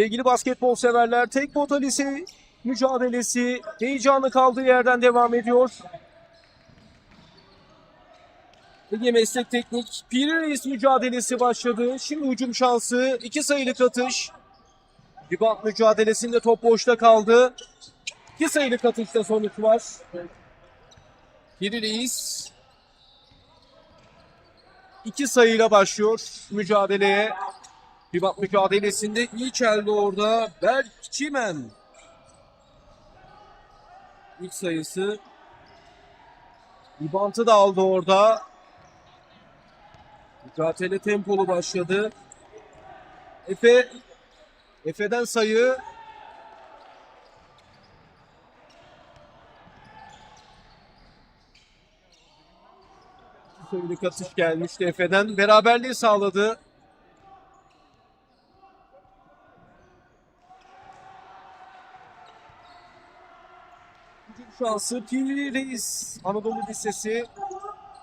Sevgili basketbol severler, tek pota lise mücadelesi heyecanlı kaldığı yerden devam ediyor. Ege Meslek Teknik Piri Reis mücadelesi başladı. Şimdi hücum şansı, iki sayılık atış. Rebound mücadelesinde top boşta kaldı. İki sayılık atışta sonuç var. Piri Reis iki sayıyla başlıyor mücadeleye. Rebound mücadelesinde iyi çeldi orada. Berk Çimen. İlk sayısı. Rebound'ı da aldı orada. Mücadele tempolu başladı. Efe Efe'den sayı. Sayılık atış gelmişti Efe'den. Beraberliği sağladı. Şansı Piri Reis Anadolu Lisesi.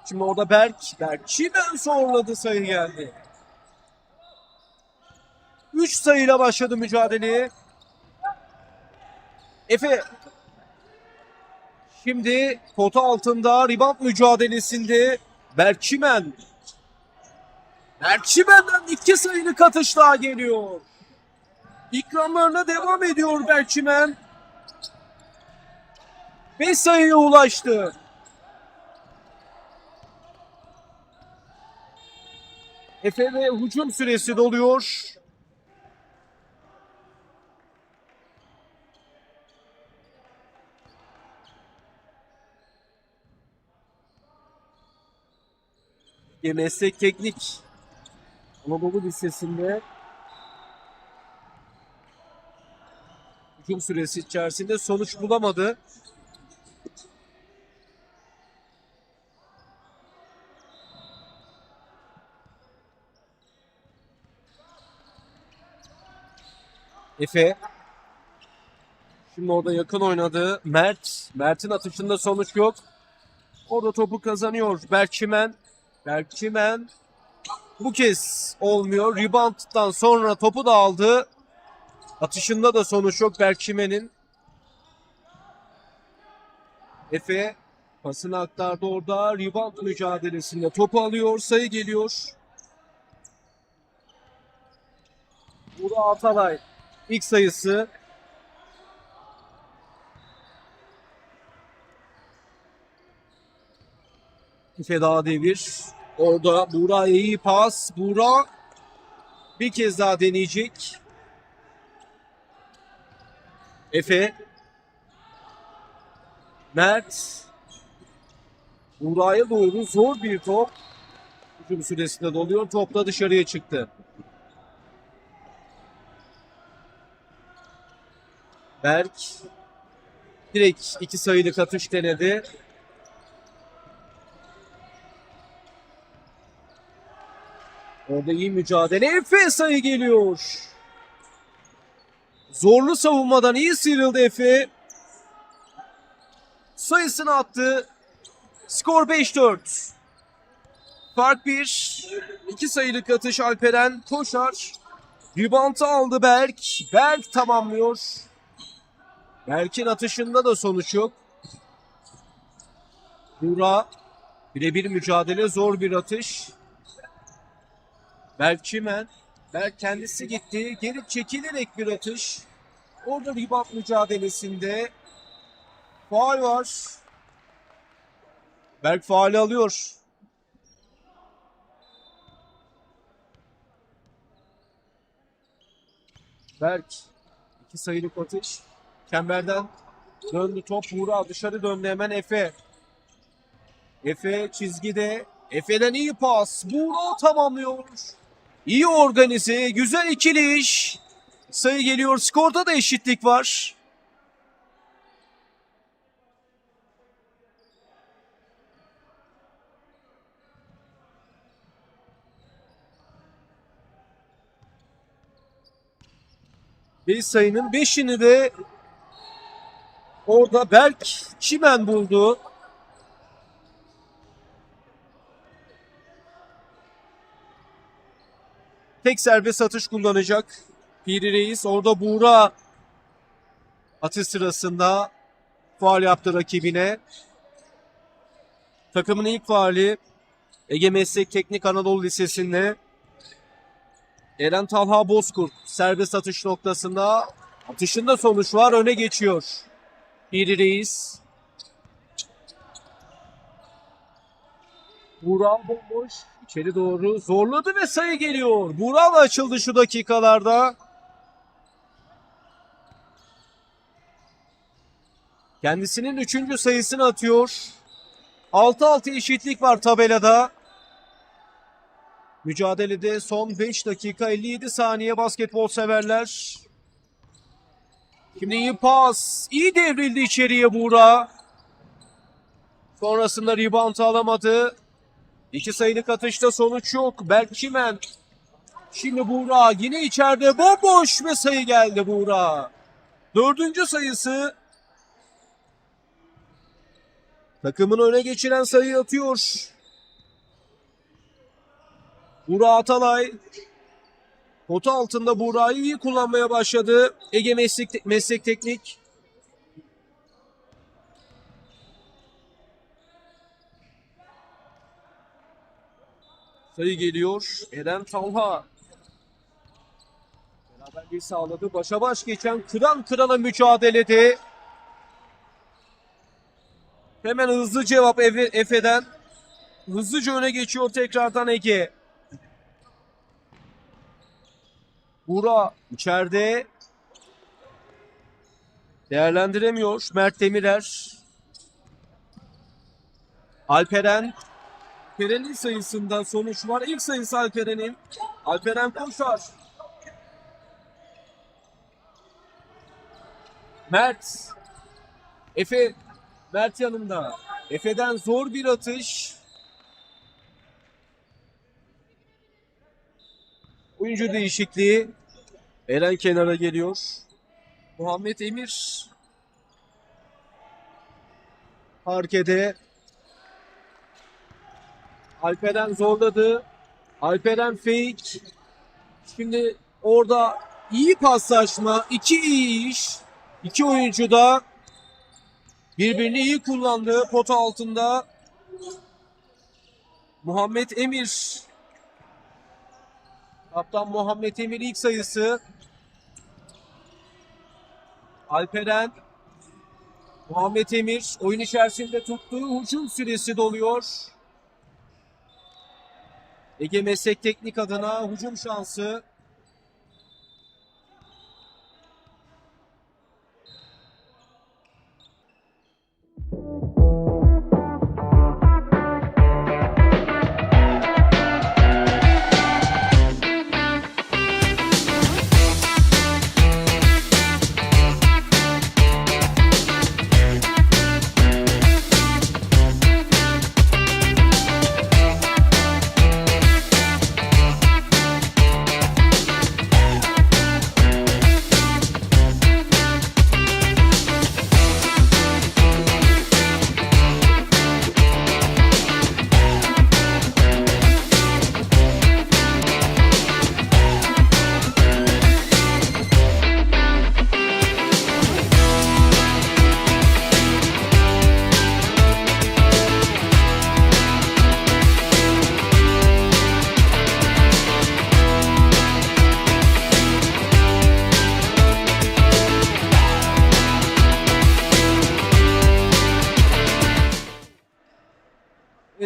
Şimdi orada Berk. Berk Çimen zorladı sayı geldi. 3 sayıyla başladı mücadeleye. Efe Şimdi pota altında rebound mücadelesinde Berkçimen. Berkçimen'den iki sayılık atış daha geliyor. İkramlarına devam ediyor Berkçimen. 5 sayıya ulaştı. Efe ve hücum süresi doluyor. Meslek Teknik Anadolu Lisesi'nde hücum süresi içerisinde sonuç bulamadı. Efe Şimdi orada yakın oynadı. Mert. Mert'in atışında sonuç yok. Orada topu kazanıyor. Berkçimen. Berkçimen bu kez olmuyor. Rebound'dan sonra topu da aldı. Atışında da sonuç yok Berkçimen'in. Efe pasını aktardı orada. Rebound mücadelesinde topu alıyor. Sayı geliyor. Burak Atalay ilk sayısı. Efe daha devir. Orada Buğra iyi pas. Buğra bir kez daha deneyecek. Efe. Mert. Buğra'ya doğru zor bir top. Hücum süresinde doluyor. Top da dışarıya çıktı. Berk direkt iki sayılık atış denedi. Orada iyi mücadele. Efe sayı geliyor. Zorlu savunmadan iyi sıyrıldı Efe. Sayısını attı. Skor 5-4. Fark 1. İki sayılık atış Alperen koşar. Rebound'ı aldı Berk. Berk tamamlıyor. Berk'in atışında da sonuç yok. Buğra birebir mücadele zor bir atış. Berk Çimen. Berk kendisi gitti. Geri çekilerek bir atış. Orada rebound mücadelesinde faal var. Berk faali alıyor. Berk iki sayılık atış. Çemberden döndü top Buğra dışarı döndü hemen Efe. Efe çizgide. Efe'den iyi pas. Buğra tamamlıyor. İyi organize. Güzel ikili iş. Sayı geliyor. Skorda da eşitlik var. Beş sayının beşini de orada Berk Çimen buldu. Tek serbest atış kullanacak. Piri Reis orada Buğra atış sırasında faal yaptı rakibine. Takımın ilk faali Ege Meslek Teknik Anadolu Lisesi'nde Eren Talha Bozkurt serbest atış noktasında atışında sonuç var öne geçiyor. Piri Reis. Buğra bomboş içeri doğru zorladı ve sayı geliyor. Buğra da açıldı şu dakikalarda. Kendisinin üçüncü sayısını atıyor. 6-6 eşitlik var tabelada. Mücadelede son 5 dakika 57 saniye basketbol severler. Şimdi iyi pas. İyi devrildi içeriye Buğra. Sonrasında rebound alamadı. İki sayılık atışta sonuç yok. Berkimen. Şimdi Buğra yine içeride bomboş ve sayı geldi Buğra. Dördüncü sayısı. Takımın öne geçiren sayı atıyor. Buğra Atalay. Pota altında Buğra'yı iyi kullanmaya başladı. Ege Meslek, Meslek Teknik. Sayı geliyor. Eren Talha. Beraberliği sağladı. Başa baş geçen kıran kırana mücadelede. Hemen hızlı cevap Efe, Efe'den. Hızlıca öne geçiyor tekrardan Ege. Buğra içeride. Değerlendiremiyor Mert Demirer. Alperen. Alperen'in sayısından sonuç var. İlk sayısı Alperen'in. Alperen koşar. Mert. Efe. Mert yanında. Efe'den zor bir atış. Oyuncu değişikliği. Eren kenara geliyor. Muhammed Emir. Parkede. Alperen zorladı. Alperen fake. Şimdi orada iyi paslaşma, iki iyi iş. İki oyuncu da birbirini iyi kullandı pota altında. Muhammed Emir. Kaptan Muhammed Emir ilk sayısı. Alperen. Muhammed Emir oyun içerisinde tuttuğu hücum süresi doluyor. Ege Meslek Teknik adına hücum şansı.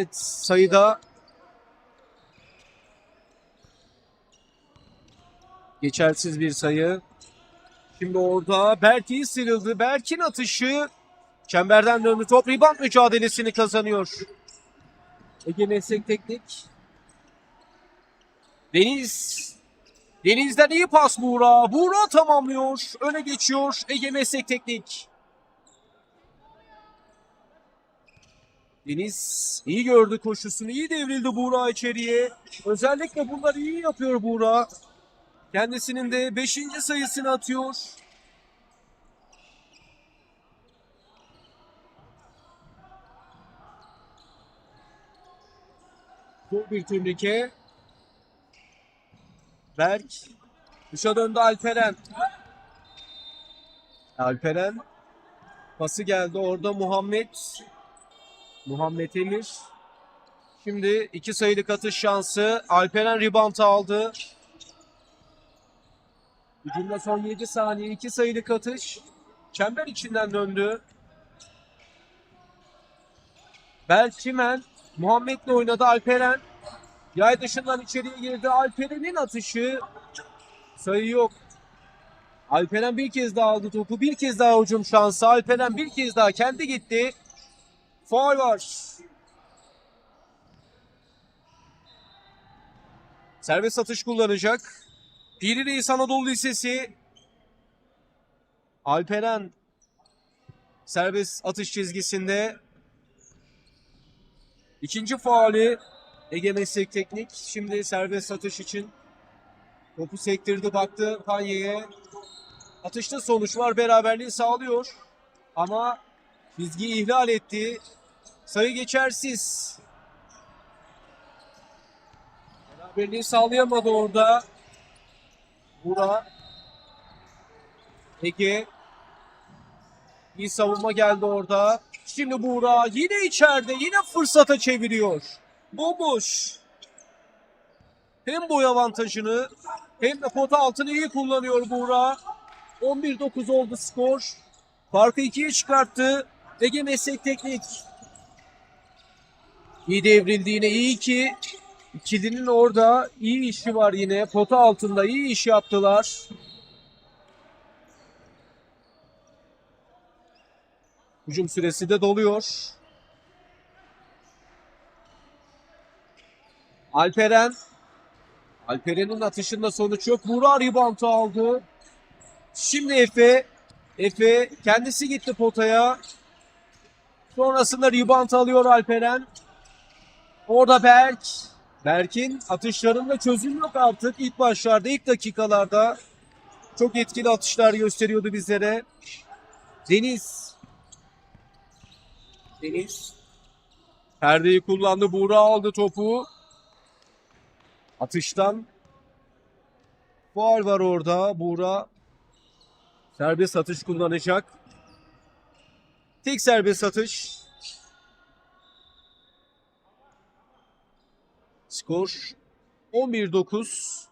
Evet sayıda geçersiz bir sayı. Şimdi orada Berk iyi sıyrıldı. Berk'in atışı çemberden döndü. Top rebound mücadelesini kazanıyor. Ege Meslek Teknik. Deniz. Deniz'den iyi pas Buğra. Buğra tamamlıyor. Öne geçiyor Ege Meslek Teknik. Deniz iyi gördü koşusunu. iyi devrildi Buğra içeriye. Özellikle bunları iyi yapıyor Buğra. Kendisinin de 5. sayısını atıyor. Zor bir turnike. Berk Dışa döndü Alperen. Alperen pası geldi orada Muhammed. Muhammed Emir. Şimdi iki sayılık atış şansı. Alperen rebound aldı. Hücumda son 7 saniye iki sayılık atış. Çember içinden döndü. Belçimen Muhammed'le oynadı Alperen. Yay dışından içeriye girdi. Alperen'in atışı sayı yok. Alperen bir kez daha aldı topu. Bir kez daha hücum şansı. Alperen bir kez daha kendi gitti. Faul var. Serbest atış kullanacak. Piri Reis Anadolu Lisesi. Alperen serbest atış çizgisinde. İkinci faali Ege Meslek Teknik. Şimdi serbest atış için topu sektirdi baktı Panye'ye. Atışta sonuç var. Beraberliği sağlıyor. Ama çizgiyi ihlal etti. Sayı geçersiz. Beraberliği sağlayamadı orada. Bura. Ege. İyi savunma geldi orada. Şimdi Buğra yine içeride. Yine fırsata çeviriyor. Bomboş. Hem boy avantajını hem de pota altını iyi kullanıyor Buğra. 11-9 oldu skor. Farkı ikiye çıkarttı. Ege Meslek Teknik. İyi devrildi yine. İyi ki ikilinin orada iyi işi var yine. Pota altında iyi iş yaptılar. Hücum süresi de doluyor. Alperen. Alperen'in atışında sonuç yok. Burak reboundu aldı. Şimdi Efe. Efe kendisi gitti potaya. Sonrasında rebound alıyor Alperen. Orada Berk. Berk'in atışlarında çözüm yok artık. İlk başlarda, ilk dakikalarda çok etkili atışlar gösteriyordu bizlere. Deniz. Deniz. Perdeyi kullandı. Buğra aldı topu. Atıştan faul var orada. Buğra serbest atış kullanacak. Tek serbest atış. Skor 11-9.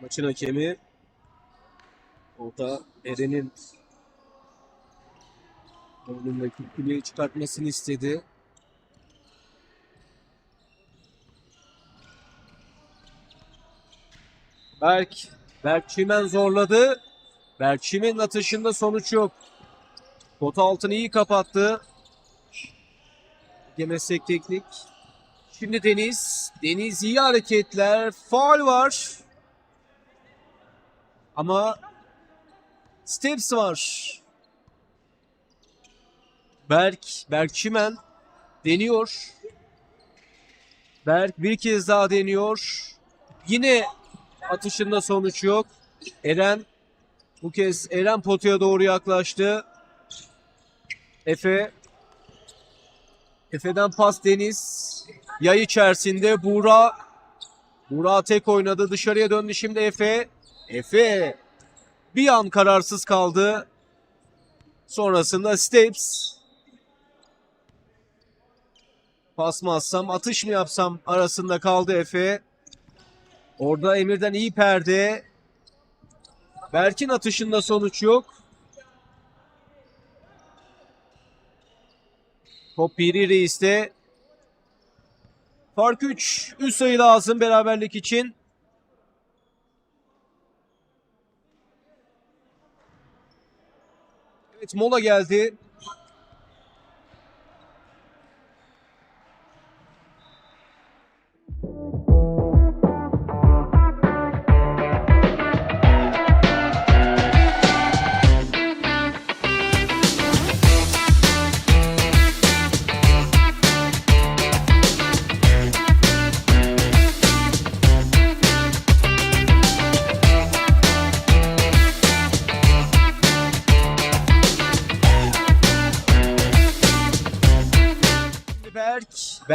Maçın hakemi orada Eren'in önündeki kuleyi çıkartmasını istedi. Berk, Berk Çimen zorladı. Berk Çimen'in atışında sonuç yok. Pot altını iyi kapattı. Gemeslek teknik. Şimdi Deniz. Deniz iyi hareketler. Faul var. Ama Steps var. Berk, Berk Çimen deniyor. Berk bir kez daha deniyor. Yine atışında sonuç yok. Eren bu kez Eren potaya doğru yaklaştı. Efe Efe'den pas Deniz. Yay içerisinde Buğra. Buğra tek oynadı. Dışarıya döndü şimdi Efe. Efe bir an kararsız kaldı. Sonrasında Steps. Pas mı atsam, atış mı yapsam arasında kaldı Efe. Orada Emir'den iyi perde. Berk'in atışında sonuç yok. Top Piri Reis'te. Fark 3. 3 sayı lazım beraberlik için. Evet mola geldi.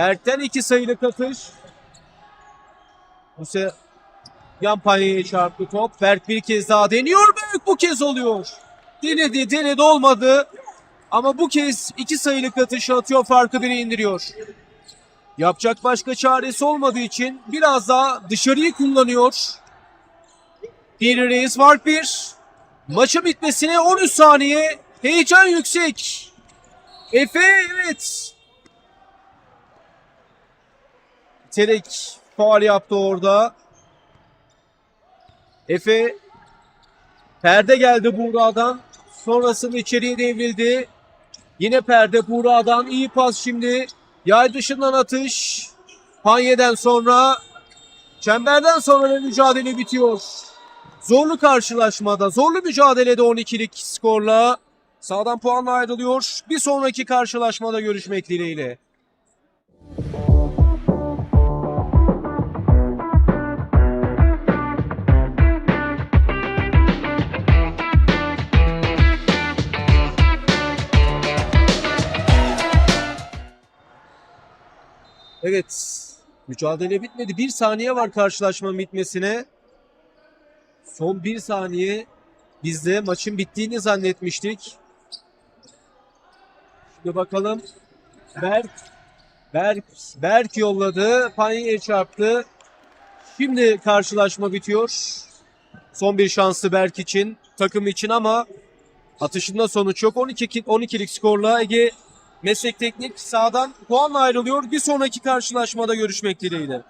Berk'ten iki sayılık atış. Bu sefer yan panyaya çarptı top. Berk bir kez daha deniyor. Berk bu kez oluyor. Denedi, denedi olmadı. Ama bu kez iki sayılık atışı atıyor. Farkı biri indiriyor. Yapacak başka çaresi olmadığı için biraz daha dışarıyı kullanıyor. Bir reis fark bir. Maçın bitmesine 13 saniye. Heyecan yüksek. Efe evet. Terek faal yaptı orada. Efe perde geldi Buğra'dan. Sonrasında içeriye devrildi. Yine perde Buğra'dan iyi pas şimdi. Yay dışından atış. Panyeden sonra çemberden sonra da mücadele bitiyor. Zorlu karşılaşmada, zorlu mücadelede 12'lik skorla sağdan puanla ayrılıyor. Bir sonraki karşılaşmada görüşmek dileğiyle. Evet. Mücadele bitmedi. Bir saniye var karşılaşmanın bitmesine. Son bir saniye biz de maçın bittiğini zannetmiştik. Şimdi bakalım. Berk Berk Berk yolladı. Panya'ya çarptı. Şimdi karşılaşma bitiyor. Son bir şansı Berk için, takım için ama atışında sonuç yok. 12 12'lik skorla Ege Meslek Teknik sağdan puanla ayrılıyor. Bir sonraki karşılaşmada görüşmek dileğiyle.